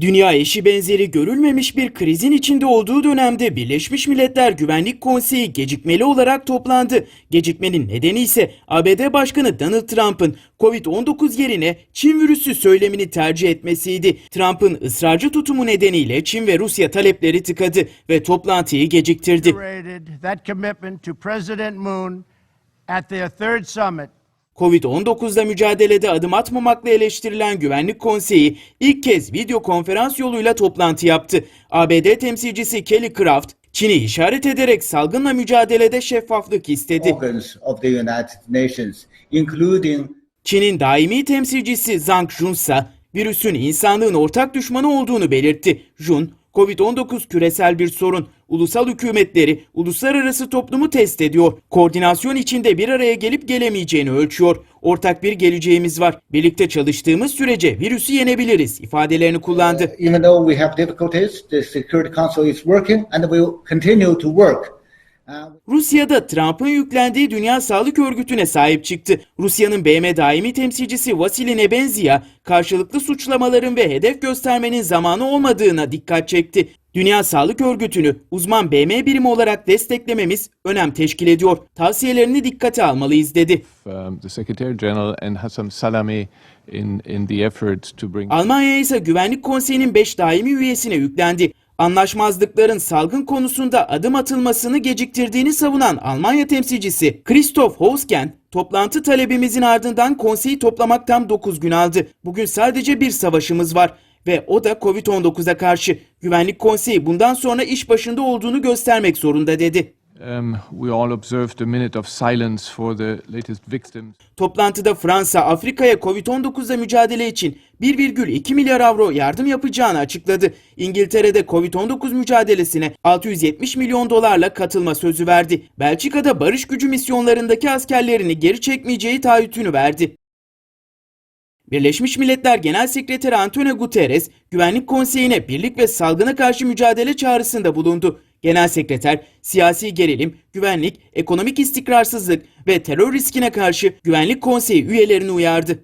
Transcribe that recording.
Dünya eşi benzeri görülmemiş bir krizin içinde olduğu dönemde Birleşmiş Milletler Güvenlik Konseyi gecikmeli olarak toplandı. Gecikmenin nedeni ise ABD Başkanı Donald Trump'ın Covid-19 yerine Çin virüsü söylemini tercih etmesiydi. Trump'ın ısrarcı tutumu nedeniyle Çin ve Rusya talepleri tıkadı ve toplantıyı geciktirdi. that Covid-19'la mücadelede adım atmamakla eleştirilen Güvenlik Konseyi ilk kez video konferans yoluyla toplantı yaptı. ABD temsilcisi Kelly Craft, Çin'i işaret ederek salgınla mücadelede şeffaflık istedi. Çin'in daimi temsilcisi Zhang Jun ise virüsün insanlığın ortak düşmanı olduğunu belirtti. Jun, Covid-19 küresel bir sorun. Ulusal hükümetleri, uluslararası toplumu test ediyor. Koordinasyon içinde bir araya gelip gelemeyeceğini ölçüyor. Ortak bir geleceğimiz var. Birlikte çalıştığımız sürece virüsü yenebiliriz ifadelerini kullandı. even though we have difficulties, the Security Council is working and will continue to work. Rusya'da Trump'ın yüklendiği Dünya Sağlık Örgütü'ne sahip çıktı. Rusya'nın BM daimi temsilcisi Vasily Nebenzia, karşılıklı suçlamaların ve hedef göstermenin zamanı olmadığına dikkat çekti. Dünya Sağlık Örgütü'nü uzman BM birimi olarak desteklememiz önem teşkil ediyor. Tavsiyelerini dikkate almalıyız dedi. um, Almanya ise Güvenlik Konseyi'nin 5 daimi üyesine yüklendi. Anlaşmazlıkların salgın konusunda adım atılmasını geciktirdiğini savunan Almanya temsilcisi Christoph Hausken, toplantı talebimizin ardından konseyi toplamak tam 9 gün aldı. Bugün sadece bir savaşımız var ve o da Covid-19'a karşı. Güvenlik Konseyi bundan sonra iş başında olduğunu göstermek zorunda dedi. Um, we all observed a minute of silence for the latest victims. Toplantıda Fransa, Afrika'ya Covid-19'la mücadele için 1,2 milyar avro yardım yapacağını açıkladı. İngiltere'de Covid-19 mücadelesine 670 milyon dolarla katılma sözü verdi. Belçika'da barış gücü misyonlarındaki askerlerini geri çekmeyeceği taahhütünü verdi. Birleşmiş Milletler Genel Sekreteri Antonio Guterres, Güvenlik Konseyi'ne birlik ve salgına karşı mücadele çağrısında bulundu. Genel Sekreter, siyasi gerilim, güvenlik, ekonomik istikrarsızlık ve terör riskine karşı Güvenlik Konseyi üyelerini uyardı.